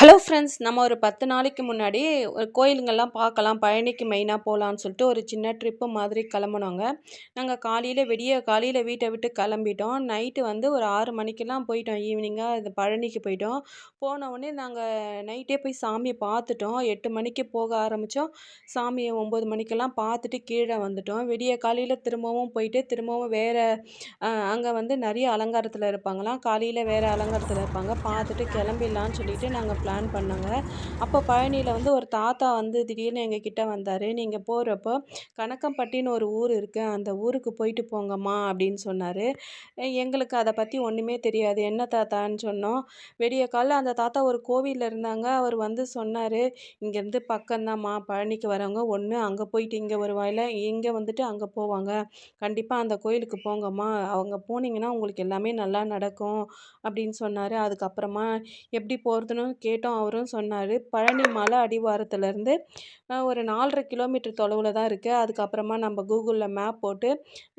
Hello friends நம்ம ஒரு பத்து நாளைக்கு முன்னாடி ஒரு கோயிலுங்கள்லாம் பார்க்கலாம் பழனிக்கு மெயினாக போகலான்னு சொல்லிட்டு ஒரு சின்ன ட்ரிப்பு மாதிரி கிளம்புனோங்க. நாங்கள் காலையில் விடிய காலையில் வீட்டை விட்டு கிளம்பிட்டோம். நைட்டு வந்து ஒரு ஆறு மணிக்கெல்லாம் போயிட்டோம். ஈவினிங்காக இது பழனிக்கு போயிட்டோம். போன உடனே நாங்கள் நைட்டே போய் சாமியை பார்த்துட்டோம். எட்டு மணிக்கு போக ஆரம்பித்தோம் சாமியை ஒம்பது மணிக்கெல்லாம் பார்த்துட்டு கீழே வந்துட்டோம். விடிய காலையில் திரும்பவும் போயிட்டு திரும்பவும் வேறு அங்கே வந்து நிறைய அலங்காரத்தில் இருப்பாங்களாம். காலையில் வேறு அலங்காரத்தில் இருப்பாங்க. பார்த்துட்டு கிளம்பிடலான்னு சொல்லிட்டு நாங்கள் பிளான் பண்ணாங்க. அப்போ பழனியில் வந்து ஒரு தாத்தா வந்து திடீர்னு எங்கள் கிட்டே வந்தார். நீங்கள் போகிறப்போ கணக்கம்பட்டின்னு ஒரு ஊர் இருக்குது அந்த ஊருக்கு போயிட்டு போங்கம்மா அப்படின்னு சொன்னார். எங்களுக்கு அதை பற்றி ஒன்றுமே தெரியாது. என்ன தாத்தான்னு சொன்னோம். வெடிய காலைல அந்த தாத்தா ஒரு கோவிலில் இருந்தாங்க. அவர் வந்து சொன்னார் இங்கேருந்து பக்கம்தாம்மா. பழனிக்கு வரவங்க ஒன்று அங்கே போயிட்டு இங்கே வருவாயில் இங்கே வந்துட்டு அங்கே போவாங்க. கண்டிப்பாக அந்த கோயிலுக்கு போங்கம்மா. அவங்க போனீங்கன்னா உங்களுக்கு எல்லாமே நல்லா நடக்கும் அப்படின்னு சொன்னார். அதுக்கப்புறமா எப்படி போகிறதுன்னு கே கேட்டோம் அவரும் சொன்னார். பழனி மலை அடிவாரத்துலேருந்து ஒரு நாலரை கிலோமீட்டர் தொலைவில் தான் இருக்குது அதுக்கப்புறமா நம்ம கூகுளில் மேப் போட்டு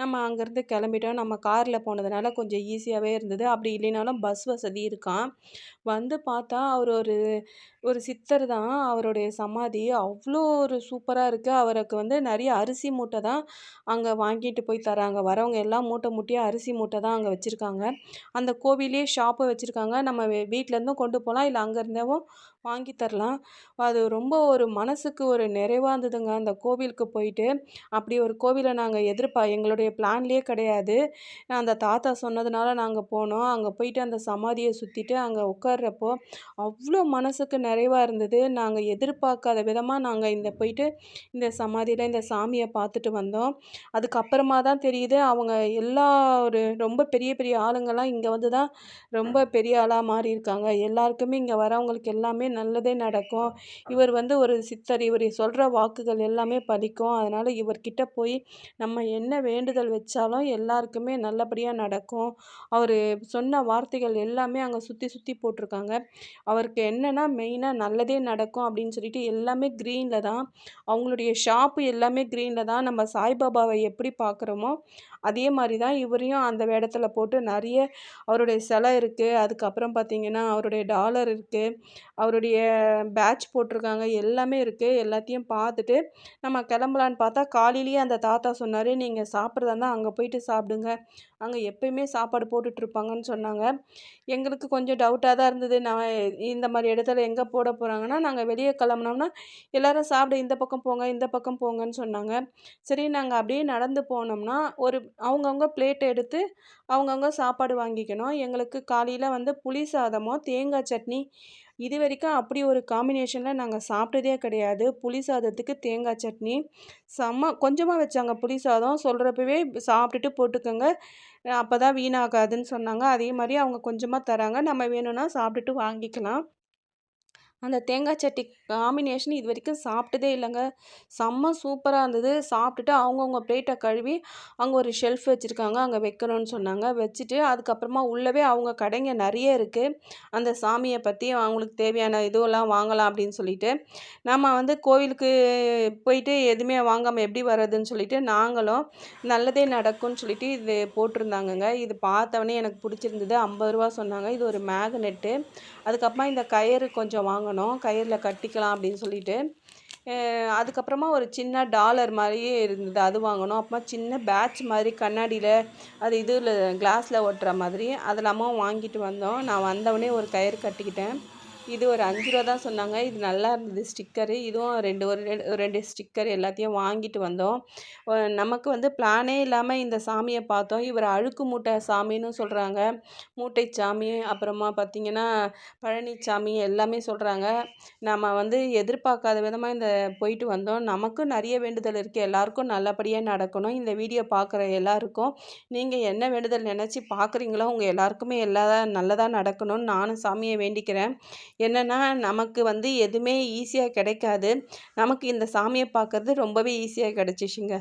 நம்ம அங்கேருந்து கிளம்பிட்டோம். நம்ம காரில் போனதுனால கொஞ்சம் ஈஸியாகவே இருந்தது. அப்படி இல்லைனாலும் பஸ் வசதி இருக்கான் வந்து பார்த்தா அவர் ஒரு ஒரு சித்தர் தான். அவருடைய சமாதி அவ்வளோ ஒரு சூப்பராக இருக்குது அவருக்கு வந்து நிறைய அரிசி மூட்டை தான் அங்கே வாங்கிட்டு போய் தராங்க. வரவங்க எல்லாம் மூட்டை மூட்டையாக அரிசி மூட்டை தான் அங்கே வச்சுருக்காங்க. அந்த கோவிலே ஷாப்பு வச்சுருக்காங்க. நம்ம வீட்டிலேருந்தும் கொண்டு போகலாம் இல்லை যাব। வாங்கி தரலாம். அது ரொம்ப ஒரு மனதுக்கு ஒரு நிறைவாக இருந்ததுங்க அந்த கோவிலுக்கு போயிட்டு அப்படி ஒரு கோவிலை நாங்கள் எதிர்பார் எங்களுடைய பிளான்லேயே கிடையாது. அந்த தாத்தா சொன்னதுனால நாங்கள் போனோம். அங்கே போயிட்டு அந்த சமாதியை சுற்றிட்டு அங்கே உட்கார்றப்போ அவ்வளோ மனசுக்கு நிறைவாக இருந்தது. நாங்கள் எதிர்பார்க்காத விதமாக நாங்கள் இந்த போயிட்டு இந்த சமாதியில் இந்த சாமியை பார்த்துட்டு வந்தோம். அதுக்கப்புறமா தான் தெரியுது அவங்க எல்லா ஒரு ரொம்ப பெரிய பெரிய ஆளுங்கள்லாம் இங்கே வந்து தான் ரொம்ப பெரிய ஆளாக மாறி இருக்காங்க எல்லாருக்குமே இங்கே வரவங்களுக்கு எல்லாமே நல்லதே நடக்கும். இவர் வந்து ஒரு சித்தர் இவர் சொல்கிற வாக்குகள் எல்லாமே பலிக்கும். அதனால் இவர்கிட்ட போய் நம்ம என்ன வேண்டுதல் வச்சாலும் எல்லாருக்குமே நல்லபடியாக நடக்கும். அவர் சொன்ன வார்த்தைகள் எல்லாமே அங்கே சுற்றி சுற்றி போட்டிருக்காங்க. அவருக்கு என்னென்னா மெயினாக நல்லதே நடக்கும் அப்படின்னு சொல்லிட்டு எல்லாமே க்ரீனில் தான். அவங்களுடைய ஷாப்பு எல்லாமே க்ரீனில் தான். நம்ம சாய்பாபாவை எப்படி பார்க்குறோமோ அதே மாதிரி தான் இவரையும் அந்த வேடத்தில் போட்டு நிறைய அவருடைய சிலை இருக்குது அதுக்கப்புறம் பார்த்திங்கன்னா அவருடைய டாலர் இருக்குது அவருடைய பேட்ச் போட்டிருக்காங்க. எல்லாமே இருக்குது எல்லாத்தையும் பார்த்துட்டு நம்ம கிளம்பலான்னு பார்த்தா காலையிலேயே அந்த தாத்தா சொன்னார் நீங்கள் சாப்பிட்றதா இருந்தால் அங்கே போயிட்டு சாப்பிடுங்க. அங்கே எப்பயுமே சாப்பாடு போட்டுட்ருப்பாங்கன்னு சொன்னாங்க. எங்களுக்கு கொஞ்சம் டவுட்டாக தான் இருந்தது. நான் இந்த மாதிரி இடத்துல எங்கே போட போகிறாங்கன்னா நாங்கள் வெளியே கிளம்புனோம்னா எல்லோரும் சாப்பிட இந்த பக்கம் போங்க இந்த பக்கம் போங்கன்னு சொன்னாங்க. சரி நாங்கள் அப்படியே நடந்து போனோம்னா ஒரு அவங்கவுங்க பிளேட் எடுத்து அவங்கவுங்க சாப்பாடு வாங்கிக்கணும். எங்களுக்கு காலையில் வந்து புளி சாதமோ தேங்காய் சட்னி இது வரைக்கும் அப்படி ஒரு காம்பினேஷனில் நாங்கள் சாப்பிட்டதே கிடையாது. புளி சாதத்துக்கு தேங்காய் சட்னி. செம்ம கொஞ்சமாக வச்சாங்க புளி சாதம். சொல்கிறப்பவே சாப்பிட்டுட்டு போட்டுக்கோங்க. அப்போ தான் வீணாகாதுன்னு சொன்னாங்க. அதே மாதிரி அவங்க கொஞ்சமாக தராங்க. நம்ம வேணும்னா சாப்பிட்டுட்டு வாங்கிக்கலாம். அந்த தேங்காய் சட்னி காம்பினேஷன் இது வரைக்கும் சாப்பிட்டதே இல்லைங்க. செம்ம சூப்பராக இருந்தது. சாப்பிட்டுட்டு அவங்கவுங்க பிளேட்டை கழுவி அங்கே ஒரு ஷெல்ஃப் வச்சுருக்காங்க. அங்கே வைக்கணும்னு சொன்னாங்க. வச்சுட்டு அதுக்கப்புறமா உள்ளவே அவங்க கடைங்க நிறைய இருக்குது அந்த சாமியை பற்றி அவங்களுக்கு தேவையான இதுவெல்லாம் வாங்கலாம் அப்படின்னு சொல்லிட்டு நம்ம வந்து கோவிலுக்கு போயிட்டு எதுவுமே வாங்காமல் எப்படி வர்றதுன்னு சொல்லிட்டு நாங்களும் நல்லதே நடக்கும்னு சொல்லிட்டு இது போட்டிருந்தாங்கங்க. இது பார்த்தவொடனே எனக்கு பிடிச்சிருந்தது. ஐம்பது ரூபா சொன்னாங்க. இது ஒரு மேக்னெட்டு அதுக்கப்புறமா இந்த கயிறு கொஞ்சம் வாங்கினோம் கயிறில் கட்டிக்கலாம் அப்படின்னு சொல்லிட்டு. அதுக்கப்புறமா ஒரு சின்ன டாலர் மாதிரியே இருந்தது அது வாங்கினோம் அப்புறமா சின்ன பேட்ச் மாதிரி கண்ணாடியில் அது இதில் கிளாஸில் ஒட்டுற மாதிரி அதெல்லாமும் வாங்கிட்டு வந்தோம். நான் வந்தவொடனே ஒரு கயிறு கட்டிக்கிட்டேன். இது ஒரு அஞ்சு ரூபா தான் சொன்னாங்க. இது நல்லா இருந்தது ஸ்டிக்கரு இதுவும் ரெண்டு ஒரு ரெண்டு ரெண்டு ஸ்டிக்கர் எல்லாத்தையும் வாங்கிட்டு வந்தோம். நமக்கு வந்து பிளானே இல்லாமல் இந்த சாமியை பார்த்தோம். இவர் அழுக்கு மூட்டை சாமின்னு சொல்கிறாங்க மூட்டை சாமி அப்புறமா பார்த்திங்கன்னா பழனிச்சாமி எல்லாமே சொல்கிறாங்க நம்ம வந்து எதிர்பார்க்காத விதமாக இந்த போயிட்டு வந்தோம். நமக்கும் நிறைய வேண்டுதல் இருக்குது எல்லாருக்கும் நல்லபடியாக நடக்கணும். இந்த வீடியோ பார்க்குற எல்லாருக்கும் நீங்கள் என்ன வேண்டுதல் நினச்சி பார்க்குறீங்களோ உங்கள் எல்லாருக்குமே எல்லா நல்லதாக நடக்கணும்னு நானும் சாமியை வேண்டிக்கிறேன். என்னென்னா நமக்கு வந்து எதுவுமே ஈஸியாக கிடைக்காது. நமக்கு இந்த சாமியை பார்க்கறது ரொம்பவே ஈஸியாக கிடச்சிச்சிங்க.